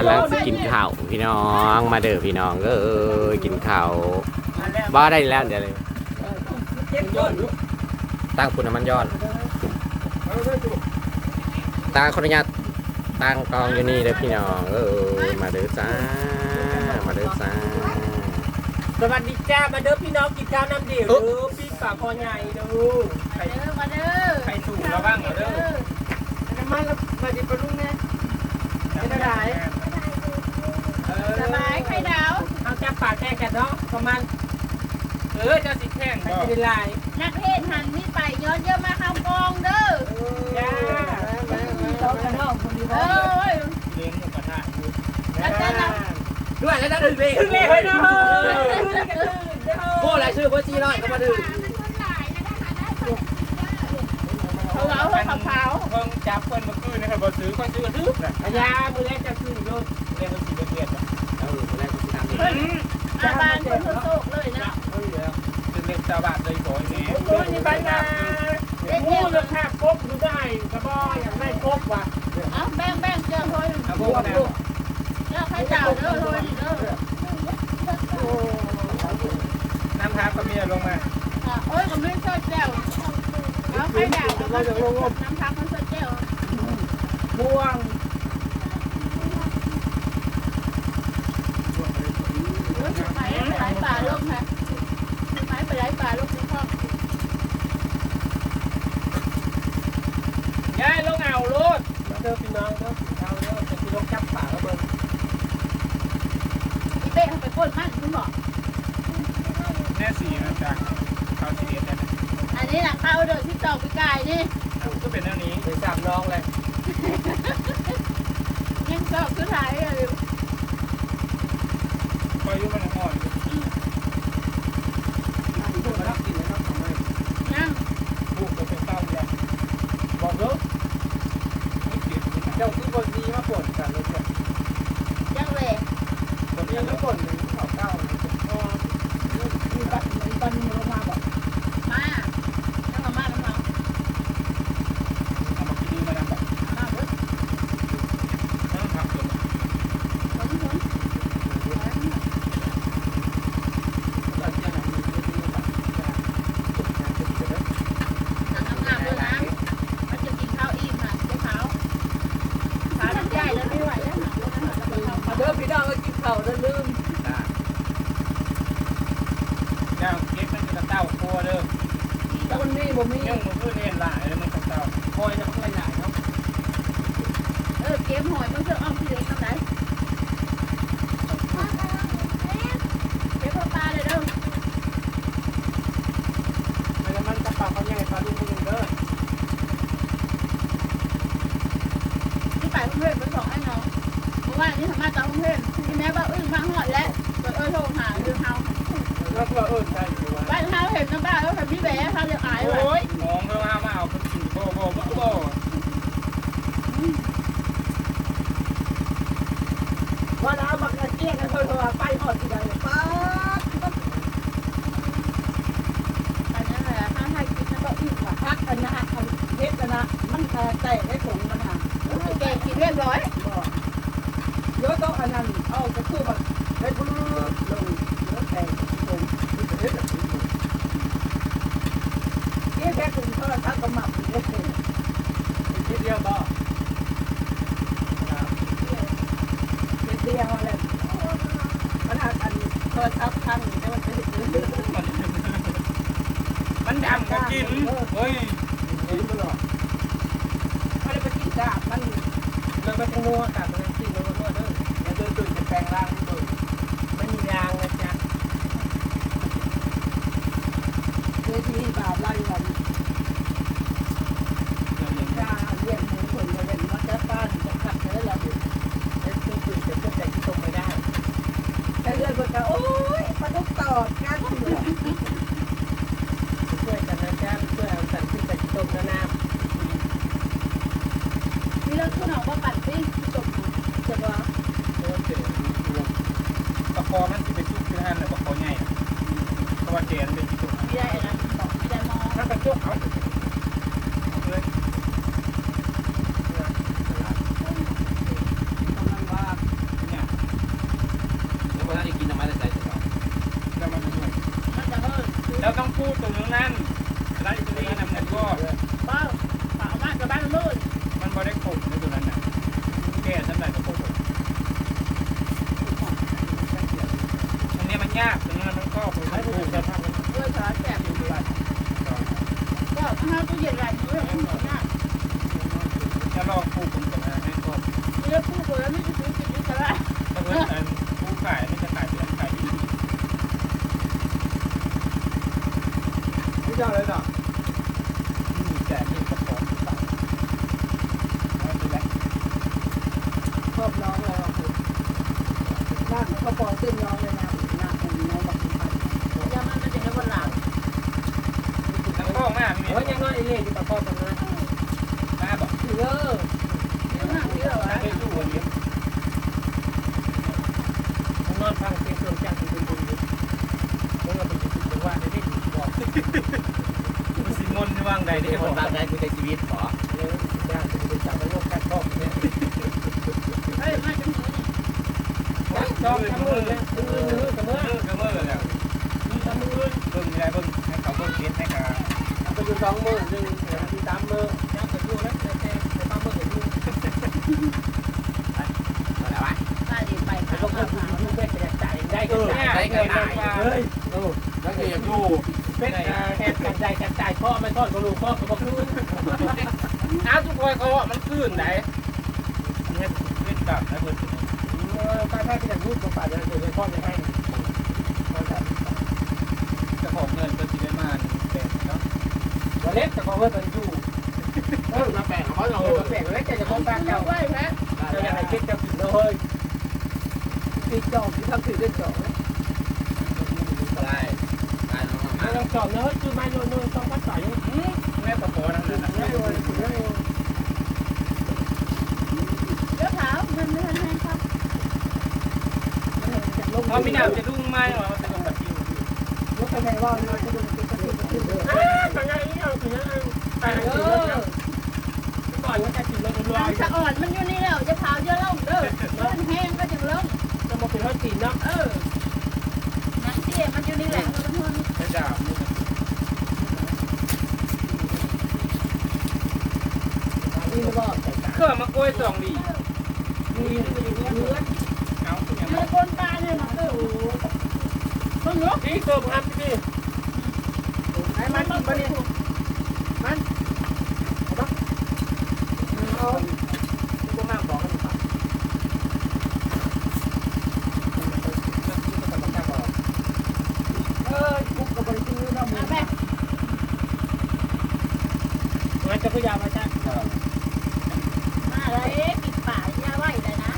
กำลังสิกินข้าวพี่น้องมาเด้อพี่น้องเอ้ยกินข้าวบ้าได้แล้วเดี๋ยวเลยตั้งคุณน้ำมันยอดตั้งขออนุญาตตั้งกองอยู่นี่เด้อพี่น้องเอ้ยมาเด้อจ้ามาเด้อจ้าสวัสดีจ้ามาเด้อพี่น้องกินข้าวน้ำเดียวเด้อพี่ปากคอใหญ่เด้อไข่มาเด้อมาเด้อไข่สูงแล้วบ้างเหรอเด้อน้ำมันแล้วมาดิปลุงเนี่ยไม่ได้ เออ สบายไข่ดาว เอา จับปากแข่งกันเนาะประมาณเออเจ้าสิแข่งไปจะได้ลายนักเทศหันนี่ไปย้อนเยอะมาข้ามกองเด้อจ้าเอ้ยเลี้ยงหมูกระทะอยู่แล้วจะนด้วยแล้วนั่นถึงเลยขึ้นเลยเฮ้ยเด้อโอ้รายชื่อโคจีร้อยเข้ามาดึงเขาเอาเขาขาวเพิ่งจับเพิ่นเมื่อคืนนะครับบ่ซื้อก็ซื้อกระทึบน่ะพญามือแรกจะขึ้นโยนเรียกว่าสีเบียดอะเออคนแรกก็ตามนี้ อาบานคนโศกเลยนะเฮ้ยเดี๋ยวเป็นเล็กชาวบ้านเลยบ่อยนี่โอ้ยนี่ไปนางูจะแทบกบดูได้กระบอกอย่างไรกบว่ะเอ้าแบ่งแบ่งเจ้าเฮ้ยเอาพวกนั้นเจ้าไข่ดาวเด้อเฮ้ยเด้อน้ำพักก็มีลงมาเอ้ยผมไม่ชอบเจ้าเอาไข่ดาวเอามาน้ำพักมันชอบเจ้า ม่วง ไปไหลป่าลงค่ะไปไปไหลป่าลงในคลอง ย้ายลงเอาโล ดมาเด้อพี่น้องเด้อเอาเด้อจะสิลงจับป่าแล้วเบิ่งอีเป้เขาไปก้นมันคุณบอก แน่สีนะจ๊ะเขาสีเดียดได้อันนี้นะเข้าเดินที่ตอกไปกายนี่ก็เป็นเท่านี้ ไปจับน้องเลยยังตอกคือไทยเลยคอยอยู่มันห่อนอยู่ มารับกินแล้วทำไม ยัง ผูกก็เป็นเต้าเลยบอกเด้อไม่เสียคุณเจ้า คือบนดีมาปวดกันเลยเนี่ยยังเลยบนนี้ยังปวดหนึ่งเขาเก้าเลย มีบัตรมีบัตรมีลงมาบอก มายังมามาแล้วมา เอามากินมาดำแบบ มาเบิด ต้องทำเลย ผมผม จับยังไง นั่งงามเลยนะมันจะกินข้าวอิ่มนะเจ้าขาวขาทำใหญ่แล้วไม่ไหวแล้ว มาเด้อพี่น้องก็กินข้าวเด้อลืม เจ้าเก็บมันจะเต้าครัวเด้อ คนนี้บ่มี ยังมันคือเล่นหลายแล้วมันเต้าคอยจะไม่ใหญ่เนาะเออเกมหอยมันจะอ้อมที่เล็กทำไหนเก็บปลาเลยเด้อแล้วมันจะปากเขาใหญ่ปลาลูกมึงเด้อที่ไปเพื่อนไปสองไอ้น้องเพราะว่านี่ทำมาจากเพื่อนที่แม่ว่าอึ้งมาหอดแล้วเออโทรหาเรื่องเฮาแล้วก็เออใช่อยู่ว่าบ้านเฮาเห็นน้ำบ้านแล้วแบบพี่แบ๊เขาจะอายว่ะโอ้ยมองเพิ่งเอามาเอาคนขี่โบโบโบโบ ว่า แล้วมันก็เกี้ยกันเพิ่นว่าไปหอดที่ใดป้าอันนั้นแหละถ้าให้กินแล้วก็อึ้งว่ะพักอันนะอันเฮ็ดอันนะมันแตกได้ผงมันอะแกกินเรียบร้อยเยอะต้องอันนั้นเอาก็คือแบบได้พุ่งลงแล้วแตกผงนี่แค่คุณโทรศัพท์ก็หมักเลยคิดเดียวบ่เป็นเดียวอะไรมันอาจอันโท รศัพท์พังแต่มันเป็นมันดำก็กินเฮ้ยไม่ได้ไปกินดาบมันมันเป็นงัวกับมันกินงัวงัวเด้ออย่าเดินตื่นจะแปลงร่างนี่เด้อไม่มียางนะจ๊ะเวทีบาปไล่วัน ตไม่ได้นะไม่ได้มองถ้ากระจกเขาเลยกำลังว่าเนี่ยแล้วคนนั้นจะกินทำไมแต่ใจเสียก่จะด้วยมันจะเฮิร์แล้วต้องพูดตรงนั้นแล้วอีกตัวนี้นะมันก็เป้าเปล่ามากกับบ้านมืดมันบริสุทธิ์ในตัวนั้นน่ะแก่สำหรับกับพวกผมอันนี้มันยากตรงนั้นมันก็ผมม่รู้ วยสารแสบอยู่ด้วยก็ถ้าตู้เย็นไรมือมันหมดหน้าจะลองปลูกผมจะมาให้ก็เลือกผู้คนแล้วไม่จะซื้อกินนี่ก็ได้ถ้าเพื่อนอันผู้ขายไม่จะขายเดือนขายดีไม่ได้เลยเนะ มีแต่มีกระป๋องตัดเอาไปแล้ว ชอบน้องเลยอะคุณนั่งเขาปองเส้นน้องเลยนะน้าของน้องบักพัน ยามันมันจะได้บนหลัง ทั้งข้องหน้ามี โอ้ยยังน้อยเล่อยู่กับอกันนะหน้าบอกเออเรื่องหนังที่เราหน้าไว้ไปสู้วันนี้มันอนฟังเพลงเครื่องจักรบุญบุญอยู่มันก็เป็นจุดว่าได้ได้ถูกบอกมันสิมนว่างใดได้คบอนกบางได้คือในชีวิตขอเลยจ้างเป็นจับมันโลกแค่พ่อเนี่ยเฮ้ยมาจังมือนี่จองทั้งมือเลยมือมือกับ สองมือหนึ่งที่สามมือยังไปดูแล้วแต่แต่ต่บางมือเห็นดูมาแล้ววะป้าดีไปแต่ขาวบางคนขาวดูเป็ดจะจ่ายได้ก็จ่ายได้เงินมาเฮ้ยแล้วคือยังอยู่เป็ดแค่กันใจกันจ่ายพ่อไม่ทอดกระดูกพ่อกับคืนน้ำทุกคนเขาว่ามันขึ้นไหนเนี่ยเป็นกับนะเพิ่นป้าแค่ที่จะพูดกับป้าจะเดี๋ยวพ่อจะให้ จะขอเงินเพิ่นสิได้มาเป็นเนาะ วันเล็กจะขอเพื่อนอยู่เออมาแบ่งเขาเราเออแบ่งเล็กจะขอป้าเจ้าเก่าไว้แพ้จะอยากให้คิดจะกินเลยติดจอกที่ทำถือได้จอกได้ได้น้องไม่ต้องจอดเลยคือไม่โน่นโน่นต้องพัดสายแม่ตะโกนนั่นน่ะไม่โดนคุณเลยเจ้าขาวมันไม่ทันแห้ครับลงเพราะมีน้ำจะดุ้งไม้ว่าจะลงกับทิวรถไฟว่าน้อจะดนติดกระติกกระติกเลยอ้าวเป็นไงเนี่ยเป็นยังไปเอกิ นรถอก่อนก็จะกินรถรอน้ำสะอ่อนมันอยู่นี่แล้วจะขาเยอะลงเด้อมันแห้งก็จะลงจะมาเป็นรถตีนเนาะเออน้ำเสียมันอยู่นี่แหละมันทนก็มากล้วยสองดีมีเลือดเอย่างมันก้นตาเนี่ยมันเออมันเนาะนี่เติมครับพี่ มันกินปะเนี่มันเอาก็มากบอกกันครับเออคุกกับบริษัทเรามาแม่งั้นจะพยายามมาจ้ามาเลยปิดปากยาไว้เลยนะ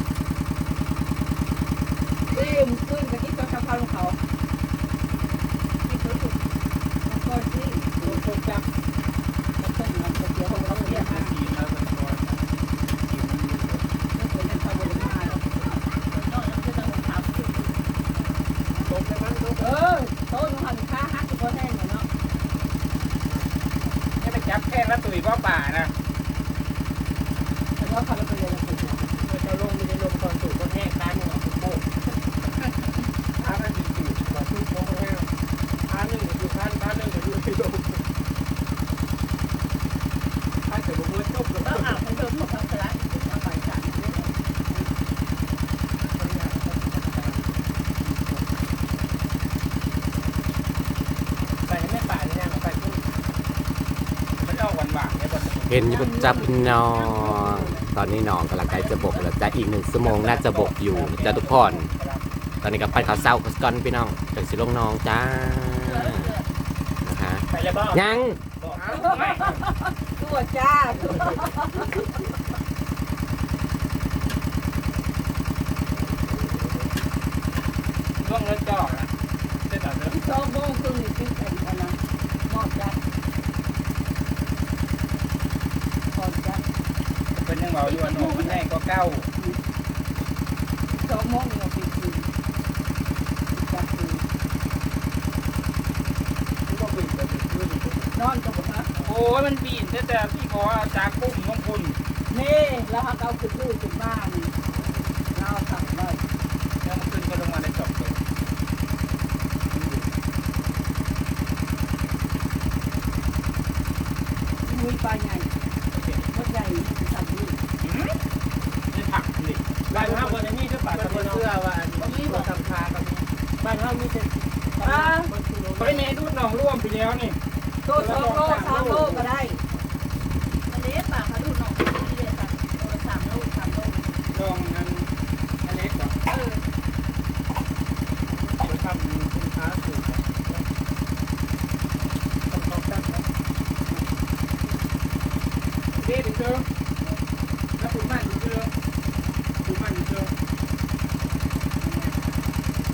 ตีมขึ้นกะทิกับข้าวของเขาที่เขาถูกก็ที่ โดนคน จับ มันเป็นมันเป็นเดียวของเราเนี่ย สีแล้วมันก็ ไม่เคยได้ทำบริมาแล้ว นอกจากจะต้องขาวขึ้น ตกไปมั้งตก เออโต๊ะน้องหันค้าฮักก็แน่เนาะ ให้ไปจับแค่ละตุยว่าป่านะ แต่ว่าเขาเป็นยังไง จะลงมีในลมก่อนสูบก็แห้งตายมึงออกโป๊ะ อาเป็นสีสู มาสูบลงแห้งอันหนึ่งอยู่พันพันหนึ่งอยู่ที่ลมพันแต่บุ้งจบแล้ว ต้องอาบให้เธอพวกเขาสลายเอาไปจัด ใส่ไม่ป่าเลยนะใส่ตู้ มันออกหวานๆ เห็นอยู่จับน้องตอนนี้น้องกำลังใกล้จะบกแล้วจะอีกหนึ่งชั่วโมงน่าจะบกอยู่จะทุกคนตอนนี้กับไปข้าวเศร้าก่อนพี่น้องจากสิลงน้องจ้านะคะยังตัวจ้าร่วงรถจอกนะเส้นอะไรที่โต๊ะโม่ครึ่งนี่คิดเป็นอันนั้นนอกจาก เบาอยู่อันนู้นมันแห้งก็เก้าสองโมงเราปิดคืนจับคืนที่ก็ปิดแต่ปิดนี่นอนกับผมนะโอ้มันปีนแต่แต่พี่ขอจากกุ้งของคุณนี่แล้วเอาขึ้นลูกขึ้นบ้านเาสั่งไว้แล้วมันขึ้นก็ลงมาในจอบปลหญ่ เชื่อว่าอันนี้บ่ทำคากับบ้านเฮามีแต่อ่าไปเนดูดหนองร่วมไปแล้วนี่โตสองโลสามโลก็ได้อันนี้ปากเขาดูหนองนี่เลยค่ะสามลูกสามลูกลองนั้นอันเล็กก่อนเออไปทำคุณค้าสูงต้องต้องตั้งเด็ดเจอแล้วคุณมันเจอคุณมันเจอ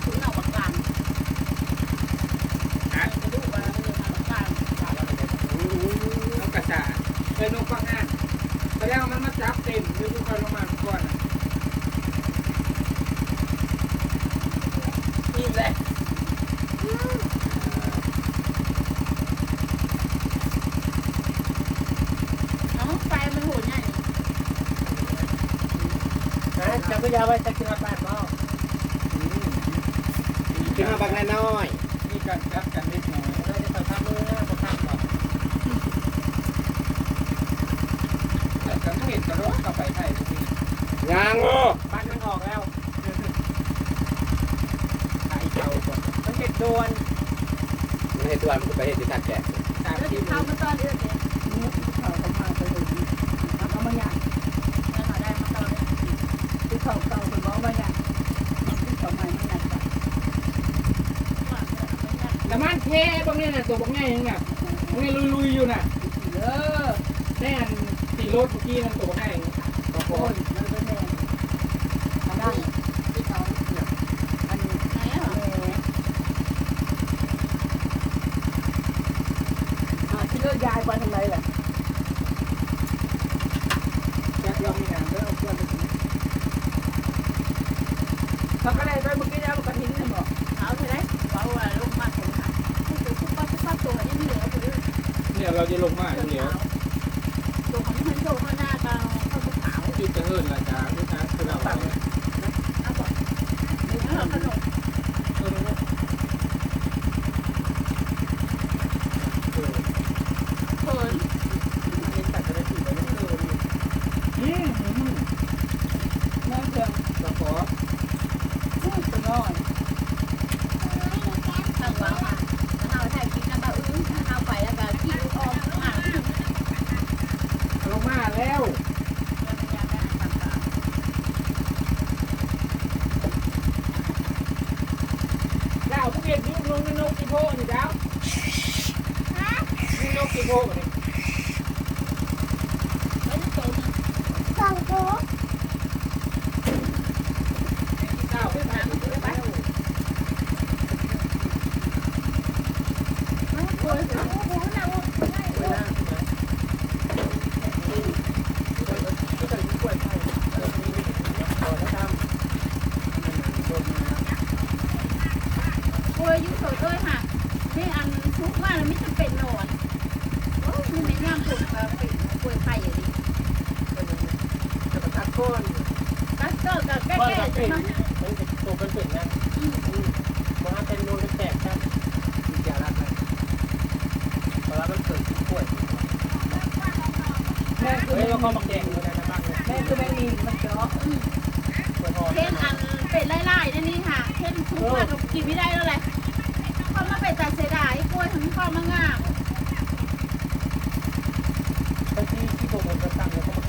ถุงหนองกลาง ฮะ กระดูกว่าเออทางกลาง นกกระจาเป็นนกฟังงานแสดงว่ามันมา จับเต็มหรือทุกคนลงมาก่อนนี่แหละน้องไฟมันโหดใหญ่นะจะพยายามไว้จะกินบ้านบ่ขึ้นมาบักน้อยมีการจับกันนิดหน่อยเราจะทำมือบ่ทำบ่ แต่สัง เกตกระโดดเข้าไปไทยทีๆยังโอ้บ้านมันออกแล้วไทยเจ้าก่อนมันเห็ดโดนมันเห็นตัวมันก็ไปเห็นที่ทัดแกะตามแล้วที่ที่เข้ามาตอนเดือนเนี่ยนี่เขาก็มาไปเลยเอาก็มาอย่างแล้วเขาได้มาตอนเดือนที่เขาเก่าเป็นบอกมาอย่างที่เขาใหม่มาอย่างกันแต่มันเท่บางเนี่ยนะตัวบางเนี่ยยังแบบบางเนี่ยลุยๆอยู่น่ะเด้อแน่นตี รถเมื่อกี้นั่นตัวบางเนี่ยก็โอนมันเป็นแม่ทางด้ที่เขาเนี่ยอันนี้ไหนอะแม่อ่าที่เลือกยไปทางไหนแหละยักยอมมีหนังแล้วเอาเพื่อนไปกินเขาก็ได้ไปเมื่อกี้แล้วมันก็ทิ้งเลยบอกเอาไปได้ว่าว่าลูกมาถึงค่ะคือคือป้าป้าตัวนี้เหลือคือเนี่ยเราจะลงมาเสื้อ เดี๋ยวขาวตัวของมันโชว์ข้างหน้าตาเข้าขาวที่จะเฮิร์นราคาลูกค้าคือเราเออเอาก่อนนี่ขนมเออเขินมีตัดกระถิ่นไปนี่เออืมแม่เพียงเราขอพูดไปนอน ทางว้าวค่ะแล้วเอาถ่ายคลิปนะป้าอื้อเอาไปแล้วก็ขี้ลูกอมอ่าง ลงมาแล้ว ดาวผู้เก็บยุบลงในนกกีโพนี่ดาวนี่นกกี โพนี่ไม่ได้โตนะดาวไปทางนี้ไปโอ้ยโอ้โหนะโอ้เลาใช่ไหมก็ใส่กล้วยไข่เออมีพอแล้วทำโดนมาโอ้ยยุ่งสดเลยค่ะนี่อันทุกว่าแล้วไม่จำเป็นนอนโอ้ยมันไม่น่าปวดเป็นปวดไข่อย่างนี้จะประทัดก้อนก็ก็ก็แก้ก้อนแก้กับจะเป็นมามันจะตัวเป็นเป็นนะมาเป็นโดนแตกกันอีกอย่างละนะวลามันเกิดป่วยแม่คือเฮ้ยแม่เราก็มาแกงเลยนะบ้างเนี่ยแม่คือแม่ลีนมันเจาะปวดคอเช่นอันเป็ดไล่ๆนั่นนี่ค่ะเช่นทุกว่าเรากินไม่ได้แล้วแหละเขามาเป็ดจากเสียดายกล้วยทั้งข้าวมางาม บางทีที่ผมจะตั้งแล้วก็มาแกงไว้ให้เอามา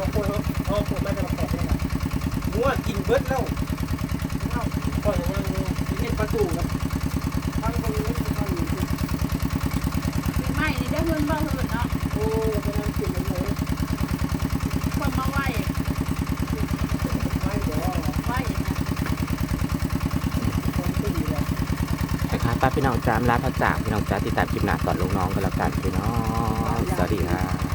เราควรเอาควรไม่จะมาแขกเลยนะงัวกินเบิดแล้วก็อย่างนั้นนี่ตประตูกับทางคนนี้ทางนี้ปีใหม่นี่ได้เงินบ้างเถิดเนาะโอ้กำลังกินเลยคนมาไหวไม่บอกไหวนะนตีเลยนะคะป้าพี่น้องจามลาพระจาพี่น้องจ้าติดตามคลิปหน้าตอนลูกน้องกันแล้วกันพี่น้องสวัสดีครับ